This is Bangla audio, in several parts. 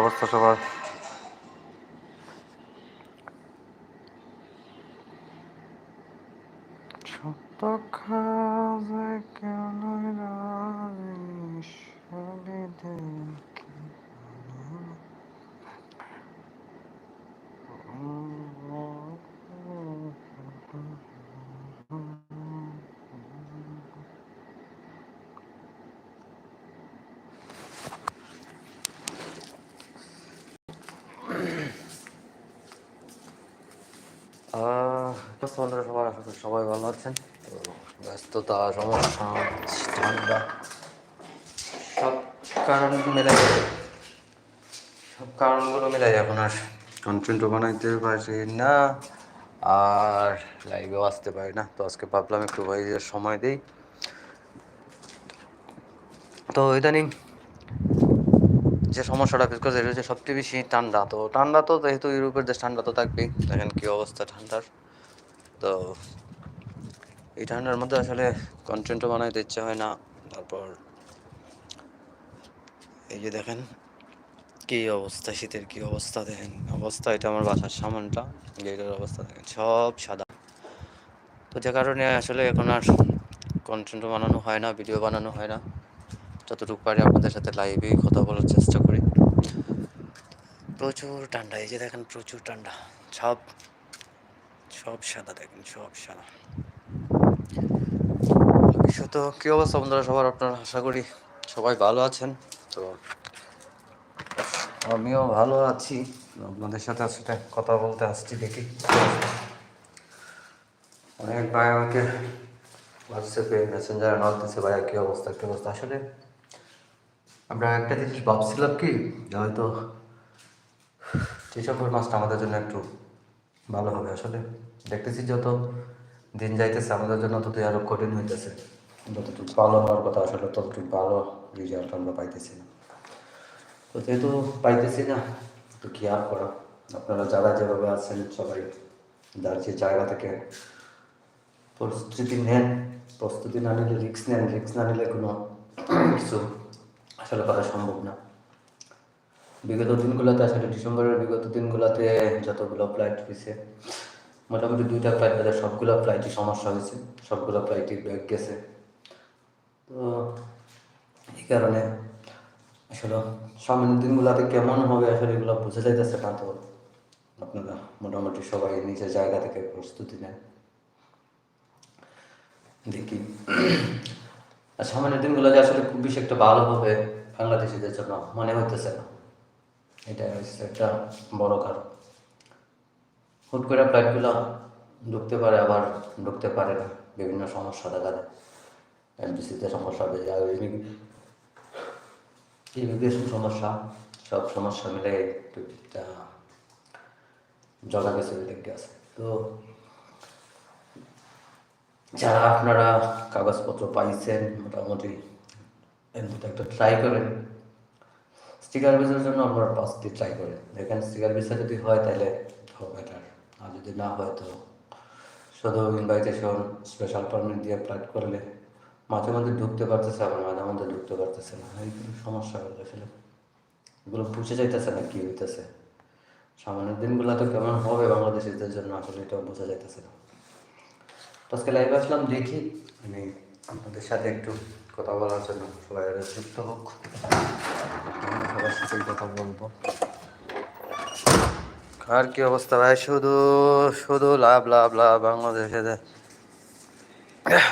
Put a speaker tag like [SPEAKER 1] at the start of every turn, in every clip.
[SPEAKER 1] অবস্থা সবার। ছোট্ট খাজে কেন বন্ধুরা, সবার আশা করি সবাই ভালো আছেন। ব্যস্ততা, সমস্যা ঠান্ডা সব কারণ মিলে সব কারণগুলো মিলাই এখন আর। কন্টেন্টও বানাইতে পারছি না, আর লাইভেও আসতে পারি না। তো আজকে ভাবলাম একটু ভাইদের সময় দিই। তো ইদানিং যে সমস্যাটা ফেস করছে সবচেয়ে বেশি ঠান্ডা। তো ঠান্ডা তো যেহেতু ইউরোপের দেশ, ঠান্ডা তো থাকবেই। দেখেন কী অবস্থা ঠান্ডার। তো এই ঠান্ডার মধ্যে আসলে কন্টেন্টও বানাইতে ইচ্ছে হয় না। তারপর এই যে দেখেন, কি অবস্থা, শীতের কি অবস্থা দেখেন। অবস্থা এটা আমার বাসার সামানটা, গেটের অবস্থা দেখেন, সব সাদা। তো যে কারণে আসলে এখন আর কন্টেন্টও বানানো হয় না ভিডিও বানানো হয় না। যতটুকু পারি আপনাদের সাথে লাইভেই কথা বলার চেষ্টা করি। প্রচুর ঠান্ডা, এই যে দেখেন প্রচুর ঠান্ডা। সব সব সাদা দেখেন, সব সাদা। বিশেষত কী অবস্থা বন্ধুরা সবার আপনারা? আশা করি সবাই ভালো আছেন। তো আমিও ভালো আছি। আপনাদের সাথে আসলে কথা বলতে আসছি দেখি। অনেক ভাই আমাকে হোয়াটসঅ্যাপে মেসেঞ্জারে নক দিচ্ছে, ভাইয়া, কী অবস্থা? কী অবস্থা? আসলে আমরা একটা জিনিস ভাবছিলাম কি হয়তো ডিসেম্বর মাসটা আমাদের জন্য একটু ভালো হবে, আসলে দেখতেছি যত দিন যাইতেছে, আমাদের জন্য ততই আরও কঠিন হইতেছে। যতটুকু ভালো হওয়ার কথা আসলে ততটুকু ভালো রেজাল্ট আমরা পাইতেছি না। তো যেহেতু পাইতেছি না, তো কি আর করা? আপনারা যারা যেভাবে আছেন সবাই যার যে জায়গা থেকে প্রস্তুতি নেন। প্রস্তুতি না নিলে রিক্স নেন রিক্স না নিলে কোনো কিছু আসলে করা সম্ভব না। বিগত দিনগুলোতে, আসলে ডিসেম্বরের বিগত দিনগুলোতে যতগুলো ফ্লাইট হয়েছে মোটামুটি দুইটা ফ্লাইট বাদে সবগুলো ফ্লাইটই সমস্যা হয়েছে, সবগুলো ফ্লাইটই ব্যাগ গেছে। তো এই কারণে আসলে সামনের দিনগুলোতে কেমন হবে আসলে এগুলো বুঝে যাইতেছে না তো। আপনারা মোটামুটি সবাই নিজের জায়গা থেকে প্রস্তুতি নেন। দেখি। আর সামনের দিনগুলো যে আসলে খুব বেশি একটা ভালো হবে বাংলাদেশিদের জন্য মনে হইতেছে না। এটা হচ্ছে একটা বড় কারণ। হুট করে ফ্লাইটগুলো ঢুকতে পারে, আবার ঢুকতে পারে না। বিভিন্ন সমস্যা দেখা দেয়। এমবিসিতে সমস্যা হবে আর ইমিগ্রেশন সমস্যা, সব সমস্যা মিলে একটু জগা গেছে লেগে আছে। তো যারা আপনারা কাগজপত্র পাইছেন, মোটামুটি এমনিতে একটা ট্রাই করেন। স্টিকার ভিসার জন্য আপনারা পাঁচটি ট্রাই করেন। দেখেন স্টিকার ভিসা যদি হয়, তাহলে বেটার আর যদি না হয় তো শুধু ইনভাইটেশন স্পেশাল পারমিট দিয়ে অ্যাপ্লাই করলে মাঝে মাঝে ঢুকতে পারতেছে, আবার মাঝে মাঝে ঢুকতে পারতেছে না। এই সমস্যা হলো আসলে। এগুলো বুঝে যাইতেছে না কি হইতেছে। সামনের দিনগুলো তো কেমন হবে বাংলাদেশিদের জন্য আসলে এটা বোঝা যাইতেছে না। তো আজকে লাইভে আসলাম, দেখি আমি আপনাদের সাথে একটু কথা বলার জন্য সবাই যুক্ত হোক। সবার সাথেই কথা বলব। আর কি অবস্থা ভাই? শুধু শুধু লাভ লাভ লাভ বাংলাদেশে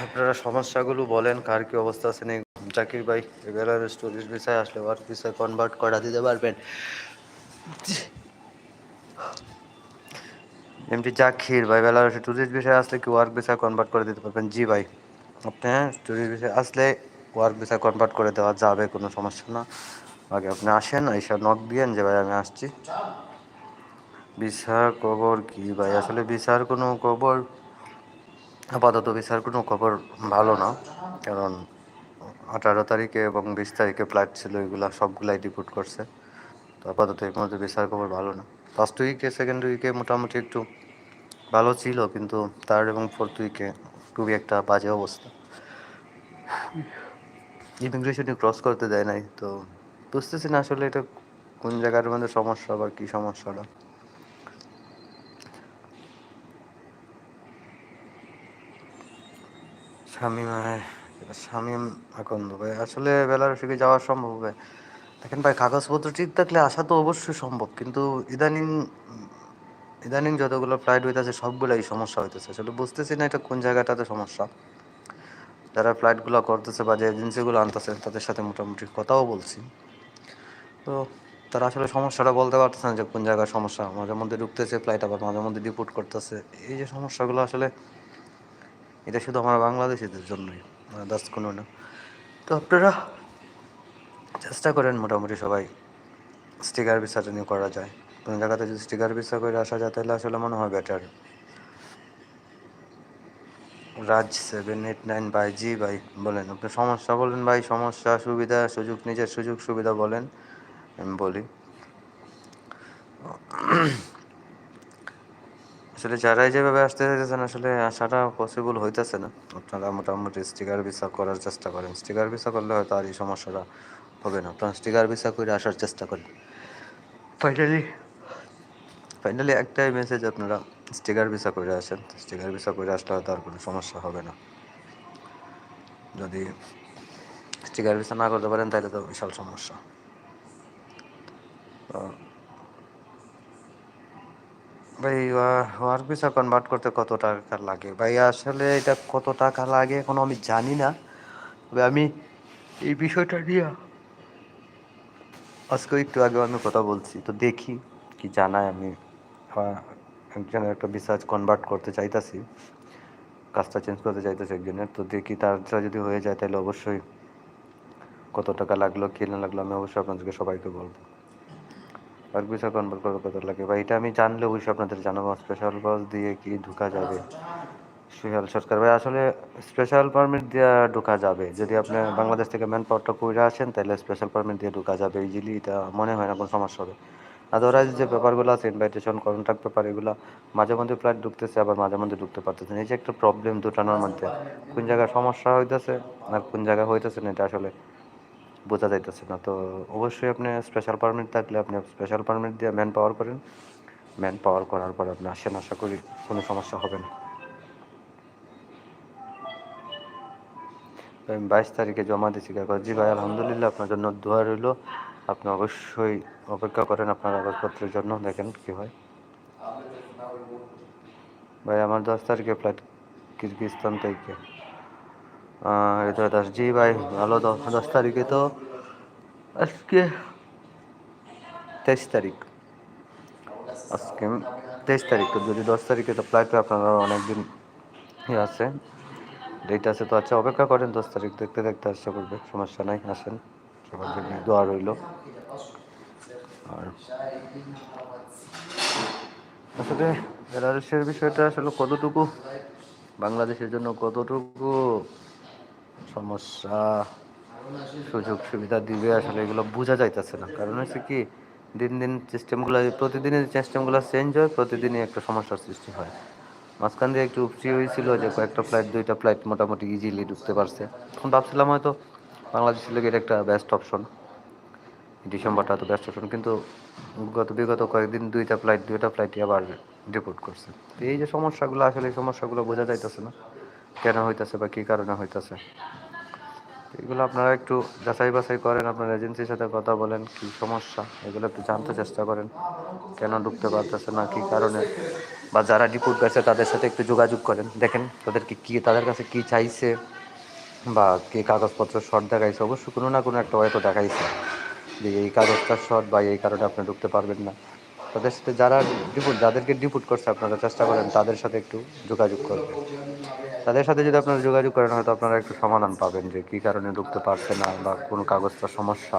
[SPEAKER 1] আপনারা সমস্যাগুলো বলেন, কার কি অবস্থা আছে নেই। জাকির ভাই বেলার স্টোরিজ বিষয় আসলে ওয়ার্ক বিষয় কনভার্ট করা দিতে পারবেন। এমটি জাকির ভাই বেলার টুরিস্ট বিষয় আসলে কি ওয়ার্ক বিষয় কনভার্ট করে দিতে পারবেন? জি ভাই। আপনি টুরিস্ট বিষয় আসলে ওয়ার্ক বিষয় কনভার্ট করে দেওয়া যাবে, কোনো সমস্যা না। আগে আপনি আসেন এইসব নক দিয়েন যে ভাই, আমি আসছি। বিসার খবর কি ভাই? আসলে বিসার কোনো খবর আপাতত বিসার কোনো খবর ভালো না। কারণ আঠারো তারিখে এবং বিশ তারিখে ফ্লাইট ছিল, এগুলো সবগুলাই ডিপুট করছে। তো আপাতত এর মধ্যে বিসার খবর ভালো না। ফার্স্ট উইকে সেকেন্ড উইকে মোটামুটি একটু ভালো ছিল, কিন্তু থার্ড এবং ফোর্থ উইকে খুবই একটা বাজে অবস্থা। ইমিগ্রেশনে ক্রস করতে দেয় নাই, তো বুঝতেছি না আসলে এটা কোন জায়গার মধ্যে সমস্যা বা কী সমস্যাটা। শামিম শামিম আকন্দ ভাই আসলে বেলারসিকে যাওয়া সম্ভব হবে। দেখেন ভাই, কাগজপত্র ঠিক থাকলে আসা তো অবশ্যই সম্ভব, কিন্তু ইদানিং ইদানিং যতগুলো ফ্লাইট হইতেছে সবগুলোই সমস্যা হইতেছে। আসলে বুঝতেছি না এটা কোন জায়গাটাতে সমস্যা। যারা ফ্লাইটগুলো করতেছে বা যে এজেন্সিগুলো আনতেছে, তাদের সাথে মোটামুটি কথাও বলছি। তো তারা আসলে সমস্যাটা বলতে পারতেছে না যে কোন জায়গায় সমস্যা। মাঝে মধ্যে ঢুকতেছে ফ্লাইট আবার মাঝে মধ্যে ডিপোর্ট করতেছে। এই যে সমস্যাগুলো আসলে এটা শুধু আমার বাংলাদেশিদের জন্যই দাস কোনো না। তো আপনারা চেষ্টা করেন মোটামুটি সবাই স্টিকার ভিসাটা নিয়ে করা যায়। কোনো জায়গাতে যদি স্টিকার ভিসা করে আসা যায়, তাহলে আসলে মনে হয় better Raj seven eight nine ভাই জি ভাই বলেন আপনি সমস্যা বলেন ভাই, সমস্যা, সুবিধা, সুযোগ, নিজের সুযোগ, সুবিধা বলেন, আমি বলি। আসলে যারাই যেভাবে আসতে চাইতেছেন আসলে আসাটা পসিবল হইতেছে না। আপনারা মোটামুটি স্টিকার ভিসা করার চেষ্টা করেন। স্টিকার ভিসা করলে হয়তো আর এই সমস্যাটা হবে না। আপনারা স্টিকার ভিসা করে আসার চেষ্টা করেন। ফাইনালি ফাইনালি একটাই মেসেজ আপনারা স্টিকার ভিসা করে আসেন। স্টিকার ভিসা করে আসলে হয়তো আর কোনো সমস্যা হবে না। যদি স্টিকার ভিসা না করতে পারেন তাহলে তো বিশাল সমস্যা। ভাই ওয়ার্ক ভিসা কনভার্ট করতে কত টাকা লাগে? ভাই, আসলে এটা কত টাকা লাগে এখনও আমি জানি না। তবে আমি এই বিষয়টা নিয়ে আজকে একটু আগে আমি কথা বলছি। তো দেখি কি জানায় আমি। একজনের একটা ভিসা কনভার্ট করতে চাইতাছি। কাজটা চেঞ্জ করতে চাইতেছি একজনের। তো দেখি তার যদি হয়ে যায় তাহলে অবশ্যই কত টাকা লাগল, কি না লাগল আমি অবশ্যই আপনাদেরকে সবাইকে বলব। ওয়ার্ক ভিসা কনভার্ট কত লাগে। বা এটা আমি জানলে অবশ্যই আপনাদের জানাব। স্পেশাল বাস দিয়ে কি ঢুকা যাবে? স্পেশাল সরকার। ভাই, আসলে স্পেশাল পারমিট দিয়ে ঢুকা যাবে। যদি আপনি বাংলাদেশ থেকে ম্যান পাওয়ারটা করে আসেন তাহলে স্পেশাল পারমিট দিয়ে ঢুকা যাবে। ইজিলি এটা মনে হয় না, কোনো সমস্যা হবে। আদারওয়াইজ যে পেপারগুলো আছে ইনভাইটেশন কন্ট্রাক্ট পেপার এগুলো মাঝে মধ্যে ফ্লাইট ঢুকতেছে, আবার মাঝে মধ্যে ঢুকতে পারতেছে এই যে একটা প্রবলেম দুটানোর মধ্যে। কোন জায়গায় সমস্যা হইতেছে আর কোন জায়গায় হইতেছে না, এটা আসলে বোঝা যাইতেছে না। তো অবশ্যই আপনি স্পেশাল পারমিট থাকলে আপনি স্পেশাল পারমিট দিয়ে ম্যান পাওয়ার করেন। ম্যান পাওয়ার করার পর আপনি আসেন, আশা করি কোনো সমস্যা হবে না। আমি বাইশ তারিখে জমা দিচ্ছি কাগজ জি ভাই, আলহামদুলিল্লাহ আপনার জন্য দোয়া রইল। আপনি অবশ্যই অপেক্ষা করেন আপনার কাগজপত্রের জন্য। দেখেন কি হয়। ভাই, আমার দশ তারিখে ফ্লাইট কিরগিস্তান থেকে। হৃদয় দাস জি ভাই। ভালো দশ তারিখে তো। আজকে তেইশ তারিখ। আজকে তেইশ তারিখ, তো যদি দশ তারিখে তো ফ্লাইট আপনারা অনেকদিন ইয়ে আছে ডেট আছে, তো আচ্ছা অপেক্ষা করেন দশ তারিখ, দেখতে দেখতে আসতে করবে সমস্যা নাই, আসেন। সবার জন্য দোয়া রইল। আর আসলে বেলারুশের বিষয়টা আসলে কতটুকু? বাংলাদেশের জন্য কতটুকু? সমস্যা, সুযোগ সুবিধা দিবে, আসলে এগুলো বোঝা যাইতেছে না। কারণ হচ্ছে কি, দিন দিন সিস্টেমগুলো প্রতিদিনই সিস্টেমগুলো চেঞ্জ হয়, প্রতিদিনই একটা সমস্যার সৃষ্টি হয়। মাঝখান দিয়ে একটু ফ্রি হয়েছিল যে কয়েকটা ফ্লাইট দুইটা ফ্লাইট মোটামুটি ইজিলি ঢুকতে পারছে। তখন ভাবছিলাম হয়তো বাংলাদেশের লোক এটা একটা বেস্ট অপশন ডিসেম্বরটা তো বেস্ট অপশন কিন্তু গত বিগত কয়েকদিন দুইটা ফ্লাইট দুইটা ফ্লাইটই আবার ডিপোর্ট করছে। এই যে সমস্যাগুলো, আসলে এই সমস্যাগুলো বোঝা যাইতেছে না। কেন হইতেছে বা কী কারণে হইতেছে? এগুলো আপনারা একটু যাচাই বাছাই করেন, আপনার এজেন্সির সাথে কথা বলেন, কি সমস্যা, এগুলো একটু জানতে চেষ্টা করেন, কেন ঢুকতে পারতেছে না, কি কারণে, বা যারা ডিপোর্ট গেছে তাদের সাথে একটু যোগাযোগ করেন, দেখেন তাদেরকে কি, তাদের কাছে কি চাইছে, বা কি কাগজপত্র শর্ট দেখাইছে অবশ্যই কোনো না কোনো একটা হয়তো দেখাইছে, যে এই কাগজটার শর্ট বা এই কারণে আপনি ঢুকতে পারবেন না। তাদের সাথে যারা ডিপুট যাদেরকে ডিপুট করছে, আপনারা চেষ্টা করেন তাদের সাথে একটু যোগাযোগ করবেন তাদের সাথে যদি আপনারা যোগাযোগ করেন, হয়তো আপনারা একটু সমাধান পাবেন যে কী কারণে ঢুকতে পারছে না বা কোন কাগজটার সমস্যা,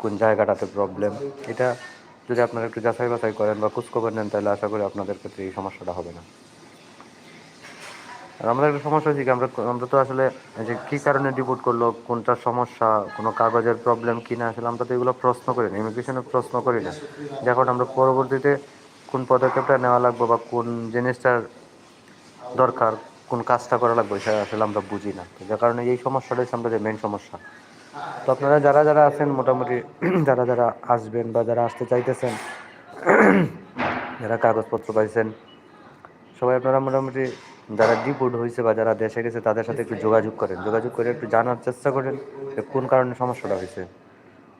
[SPEAKER 1] কোন জায়গাটাতে প্রবলেম এটা যদি আপনারা একটু যাচাই বাছাই করেন বা খোঁজখবর নেন, তাহলে আশা করি আপনাদের ক্ষেত্রে এই সমস্যাটা হবে না। আর আমাদের একটা সমস্যা হচ্ছে কি, আমরা আমরা তো আসলে যে কী কারণে ডিপোর্ট করল, কোনটা সমস্যা, কোনো কাগজের প্রবলেম কি না, আসলে আমরা তো এগুলো প্রশ্ন করি না ইমিগ্রেশনে প্রশ্ন করি না। যখন আমরা পরবর্তীতে কোন পদক্ষেপটা নেওয়া লাগবে বা কোন জিনিসটার দরকার কোন কাজটা করা লাগবে সেটা আসলে আমরা বুঝি না। যার কারণে এই সমস্যাটা হচ্ছে আমাদের মেন সমস্যা। তো আপনারা যারা যারা আছেন, মোটামুটি যারা যারা আসবেন বা যারা আসতে চাইতেছেন, যারা কাগজপত্র পাইছেন, সবাই আপনারা মোটামুটি যারা ডিপোর্ট হয়েছে বা যারা দেশে গেছে, তাদের সাথে একটু যোগাযোগ করেন। যোগাযোগ করে একটু জানার চেষ্টা করেন যে কোন কারণে সমস্যাটা হয়েছে।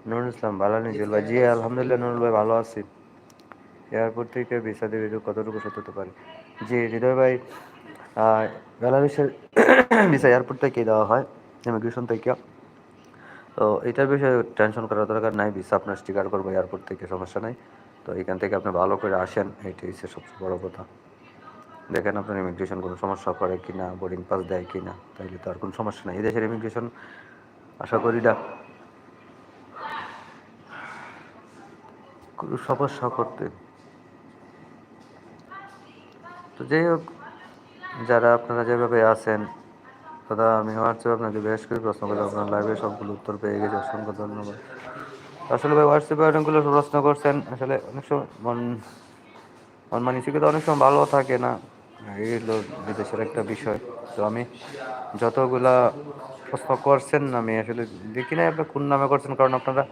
[SPEAKER 1] নুরুল ইসলাম ভালো নেই ভাই, জি, আলহামদুলিল্লাহ, নুরুল ভাই ভালো আছি। এয়ারপোর্ট থেকে ভিসা দেবে কতটুকু সত্য হতে পারে? জি, হৃদয় ভাই বেলারুশের ভিসা এয়ারপোর্ট থেকে দেওয়া হয় ইমিগ্রেশন থেকে তো এটার বিষয়ে টেনশন করার দরকার নাই ভিসা আপনার স্টিকার করব এয়ারপোর্ট থেকে সমস্যা নাই। তো এখান থেকে আপনি ভালো করে আসেন, এটাই হচ্ছে সবচেয়ে বড় কথা। দেখেন আপনার ইমিগ্রেশন কোনো সমস্যা করে কি না বোর্ডিং পাস দেয় কি না তাইলে তো আর কোনো সমস্যা নেই। এই দেশের ইমিগ্রেশন আশা করি না। কোনো সমস্যা করতে। তো যাই হোক যারা আপনারা যেভাবে আছেন, দাদা, আমি হোয়াটসঅ্যাপে আপনাকে বেশ করে প্রশ্ন করলাম। আপনার লাইভে সবগুলো উত্তর পেয়ে গেছি, অসংখ্য ধন্যবাদ। আসলে ভাই হোয়াটসঅ্যাপে অনেকগুলো প্রশ্ন করছেন? আসলে অনেক সময় মন মন মানসিকতা অনেক সময় ভালো থাকে না। এই হলো বিদেশের একটা বিষয়। তো আমি যতগুলা প্রশ্ন করছেন, আমি আসলে দেখি না আপনার কোন নামে করছেন, কারণ আপনারা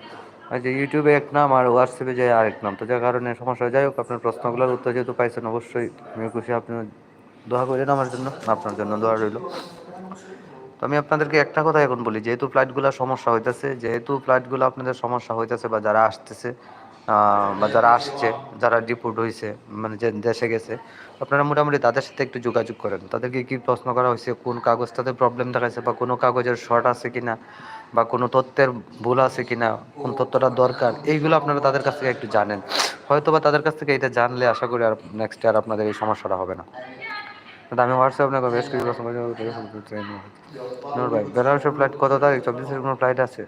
[SPEAKER 1] যে ইউটিউবে এক নাম আর হোয়াটসঅ্যাপে যায় আরেক নাম। তো যার কারণে সমস্যা যাই হোক, আপনার প্রশ্নগুলোর উত্তর যেহেতু পাইছেন, অবশ্যই আমি খুশি আপনি দোয়া করেন আমার জন্য, আপনার জন্য দোয়া রইল। তো আমি আপনাদেরকে একটা কথা এখন বলি, যেহেতু ফ্লাইটগুলো সমস্যা হইতেছে, যেহেতু ফ্লাইটগুলো আপনাদের সমস্যা হইতেছে বা যারা আসতেছে বা যারা আসছে, যারা ডিপোর্ট হয়েছে মানে যে দেশে গেছে, আপনারা মোটামুটি তাদের সাথে একটু যোগাযোগ করেন। তাদেরকে কি প্রশ্ন করা হয়েছে কোন কাগজটাতে প্রবলেম দেখাচ্ছে বা কোনো কাগজের শর্ট আছে কিনা, বা কোনো তথ্যের ভুল আছে কিনা, কোন তথ্যটা দরকার, এইগুলো আপনারা তাদের কাছ থেকে একটু জানেন। হয়তো বা তাদের কাছ থেকে এটা জানলে আশা করি আর নেক্সট আর আপনাদের এই সমস্যাটা হবে না। আমি হোয়াটসঅ্যাপ বেশ কিছু প্রশ্ন ভাই বেলারসের ফ্লাইট কত তারিখ? চব্বিশ তারিখ কোনো ফ্লাইট আছে?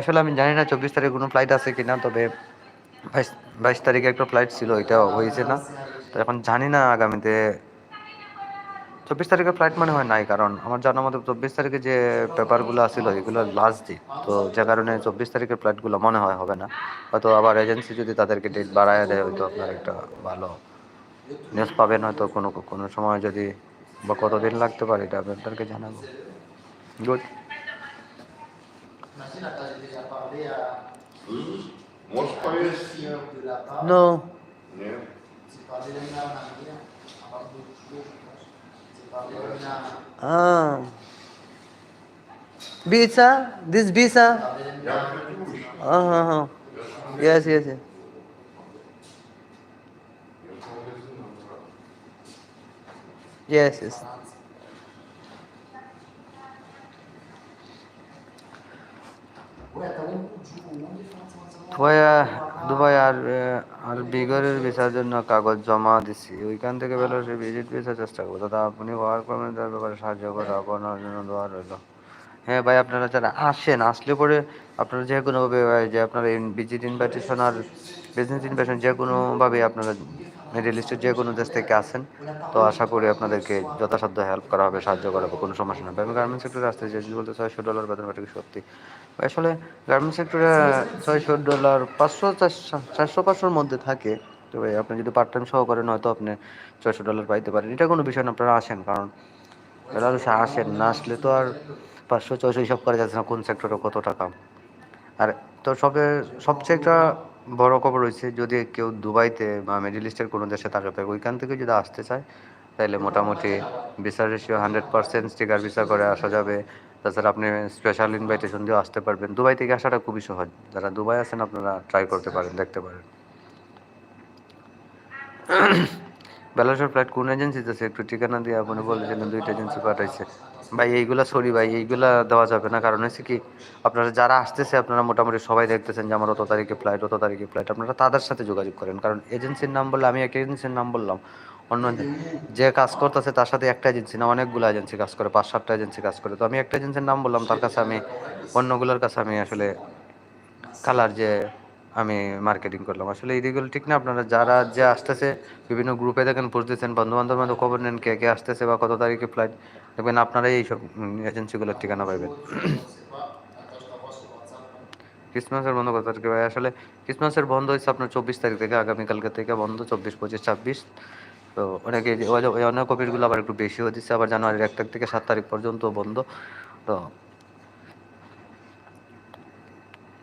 [SPEAKER 1] আসলে আমি জানি না চব্বিশ তারিখ কোনো ফ্লাইট আছে কিনা, তবে বাইশ বাইশ তারিখে একটা ফ্লাইট ছিল ওইটা হয়েছে না। তো এখন জানি না আগামীতে। চব্বিশ তারিখে ফ্লাইট মানে হয় নাই, কারণ আমার জানার মতো চব্বিশ তারিখে যে পেপারগুলো ছিল এগুলো লাস্ট দিন তো যে কারণে চব্বিশ তারিখের ফ্লাইটগুলো মনে হয়, হবে না। হয়তো আবার এজেন্সি যদি তাদেরকে ডেট বাড়ায় দেয়, হয়তো আপনার একটা ভালো নিউজ পাবেন হয়তো কোনো কোনো সময় যদি বা কতদিন লাগতে পারে এটা আপনাদেরকে জানাব। গুড
[SPEAKER 2] বিসা
[SPEAKER 1] দিস বিসা হ্যাঁ হ্যাঁ
[SPEAKER 2] হ্যাঁ yes
[SPEAKER 1] yes Yes, yes. Dubai Dubai আর আর বিগরের ভিসার জন্য কাগজ জমা দিছি। ওইখান থেকে বেলো সে ভিজিট ভিসার চেষ্টা করব। দাদা আপনি ওয়ার্ক পারমিটের ব্যাপারে সাহায্য করে আপনার জন্য দোয়া রইল। হ্যাঁ ভাই আপনারা যারা আসেন আসলে পরে আপনারা যে কোনোভাবে যে আপনারা ভিজিট ইনভাইটেশন আর বিজনেস ইনভাইটেশন যে কোনোভাবে আপনারা মিডিল ইস্টের যে কোনো দেশ থেকে আসেন তো আশা করি আপনাদেরকে যথাসাধ্য হেল্প করা হবে, সাহায্য করা হবে, কোনো সমস্যা নেই আমি গার্মেন্টস সেক্টরে আসতে চাইছি বলতে ছয়শো ডলার বেতন পাঠাকে সত্যি। আসলে গার্মেন্টস সেক্টরে ছয়শো ডলার পাঁচশো চারশো পাঁচশোর মধ্যে থাকে। তবে আপনি যদি পার্ট টাইম সহ করেন, হয়তো আপনি ছয়শো ডলার পাইতে পারেন। এটা কোনো বিষয় না, আপনারা আসেন। কারণ বেলারুসে আসেন না, আসলে তো আর পাঁচশো, ছয়শো হিসাব করা যাচ্ছে না, কোন সেক্টরে কত টাকা। আর তো সবে সবচেয়ে একটা বড় খবর হয়েছে যদি কেউ দুবাইতে বা মিডিল ইস্টের কোনো দেশে থাকে তো ওইখান থেকে যদি আসতে চায় তাহলে মোটামুটি visa ratio hundred percent sticker visa করে আসা যাবে। তাছাড়া আপনি স্পেশাল ইনভাইটেশন দিয়েও আসতে পারবেন। দুবাই থেকে আসাটা খুবই সহজ। যারা দুবাই আছেন, আপনারা ট্রাই করতে পারেন, দেখতে পারেন। বেলাসের ফ্লাইট কোন এজেন্সিতে আছে? একটু ঠিকানা দিয়ে আপনি বলেছিলেন দুইটা এজেন্সি পাঠাইছে। ভাই, এইগুলা সরি ভাই, এইগুলা দেওয়া যাবে না। কারণ হচ্ছে কি, আপনারা যারা আসতেছে, আপনারা মোটামুটি সবাই দেখতেছেন যে আমার অত তারিখে ফ্লাইট অত তারিখে ফ্লাইট আপনারা তাদের সাথে যোগাযোগ করেন। কারণ এজেন্সির নাম বললে আমি এক এজেন্সির নাম বললাম। অন্য যে কাজ করতেছে, তার সাথে একটা এজেন্সি না, অনেকগুলো এজেন্সি কাজ করে, পাঁচ সাতটা এজেন্সি কাজ করে। তো আমি একটা এজেন্সির নাম বললাম, তার কাছে আমি, অন্যগুলোর কাছে আমি আসলে কালার যে আমি মার্কেটিং করলাম। আসলে এইগুলো ঠিক না। আপনারা যারা যে আসতেছে, বিভিন্ন গ্রুপে দেখেন পোস্ট দিচ্ছেন বন্ধু বান্ধব মধ্যে খবর নেন, কে কে আসতেছে বা কত তারিখে ফ্লাইট দেখবেন আপনারাই এইসব এজেন্সিগুলোর ঠিকানা পাবেন ক্রিসমাসের বন্ধ কত তারিখে ভাই? আসলে ক্রিসমাসের বন্ধ হয়েছে আপনার চব্বিশ তারিখ থেকে, আগামীকালকে থেকে বন্ধ, চব্বিশ, পঁচিশ, ছাব্বিশ। তো অনেকে অন্য কপিরগুলো আবার একটু বেশি হয়ে দিচ্ছে, আবার জানুয়ারির এক তারিখ থেকে সাত তারিখ পর্যন্ত বন্ধ। তো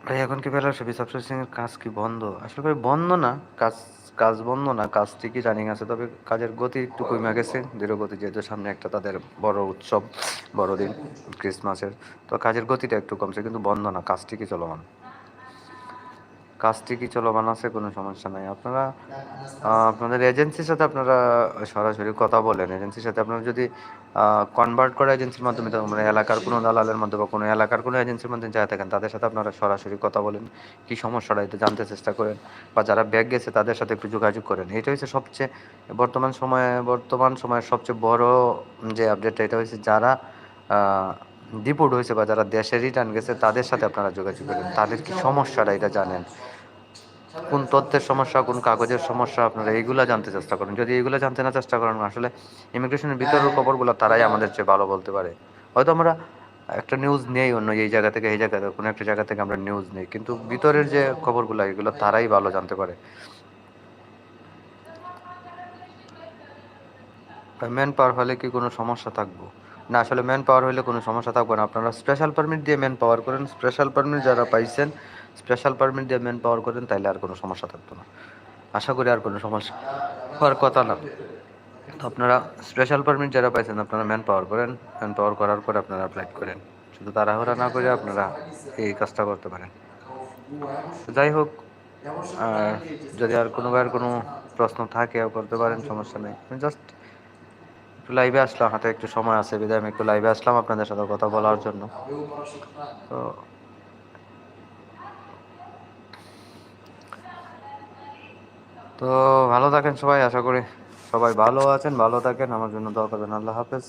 [SPEAKER 1] ভাই, এখন কি বেলা ছবি সাবস্ক্রিপশন এর কাজ কি বন্ধ? আসলে ভাই, বন্ধ না। কাজ কাজ বন্ধ না। কাজ ঠিকই রানিং আছে, তবে কাজের গতি একটু কমে গেছে। ধীর গতি যেহেতু সামনে একটা তাদের বড় উৎসব, বড়দিন ক্রিসমাসের তো কাজের গতিটা একটু কমছে, কিন্তু বন্ধ না। কাজ ঠিকই চলমান। কাজ ঠিকই চলমান আছে? কোনো সমস্যা নাই। আপনারা আপনাদের এজেন্সির সাথে আপনারা সরাসরি কথা বলেন। এজেন্সির সাথে আপনারা যদি কনভার্ট করা এজেন্সির মাধ্যমে মানে এলাকার কোনো দালালের মধ্যে বা কোনো এলাকার কোনো এজেন্সির মধ্যে যায় থাকেন, তাদের সাথে আপনারা সরাসরি কথা বলেন। কি সমস্যাটা, এটা জানতে চেষ্টা করেন। বা যারা ব্যাগ গেছে, তাদের সাথে একটু যোগাযোগ করেন। এটা হচ্ছে সবচেয়ে, বর্তমান সময়ে, বর্তমান সময়ের সবচেয়ে বড় যে আপডেটটা এটা হচ্ছে যারা ডিপোর্ট হয়েছে বা যারা দেশে রিটার্ন গেছে, তাদের সাথে আপনারা যোগাযোগ করেন। তাদের কি সমস্যাটা, এটা জানেন। কোন তথ্যের সমস্যা কোন কাগজের সমস্যা আপনারা এইগুলা জানতে চেষ্টা করেন। যদি এইগুলা জানতে না চেষ্টা করেন আসলে ইমিগ্রেশনের ভিতরের খবরগুলো তারাই আমাদের চেয়ে ভালো বলতে পারে। হয়তো আমরা একটা নিউজ নেই অন্য এই জায়গা থেকে এই জায়গা থেকে কোনো একটা জায়গা থেকে আমরা নিউজ নেই কিন্তু ভিতরের যে খবরগুলো এগুলো তারাই ভালো জানতে পারে। ম্যান পাওয়ার হলে কি কোনো সমস্যা থাকব? না আসলে ম্যান পাওয়ার হলে কোনো সমস্যা থাকবে না। আপনারা স্পেশাল পারমিট দিয়ে ম্যান পাওয়ার করেন। স্পেশাল পারমিট যারা পাইছেন স্পেশাল পারমিট দিয়ে ম্যান পাওয়ার করেন তাহলে আর কোনো সমস্যা থাকতো না। আশা করি আর কোনো সমস্যা হওয়ার কথা না। তো আপনারা স্পেশাল পারমিট যারা পাইছেন, আপনারা ম্যান পাওয়ার করেন ম্যান পাওয়ার করার পর আপনারা অ্যাপ্লাই করেন। শুধু তাড়াহুড়া না করে আপনারা এই কাজটা করতে পারেন। যাই হোক যদি আর কোনো ভাইয়ের কোনো প্রশ্ন থাকে করতে পারেন, সমস্যা নেই। আমি জাস্ট একটু লাইভে আসলাম, হাতে একটু সময় আছে, বিদায়। আমি একটু লাইভে আসলাম আপনাদের সাথে কথা বলার জন্য। তো তো ভালো থাকেন সবাই, আশা করি সবাই ভালো আছেন, ভালো থাকেন। আমার জন্য দোয়া করবেন। আল্লাহ হাফেজ।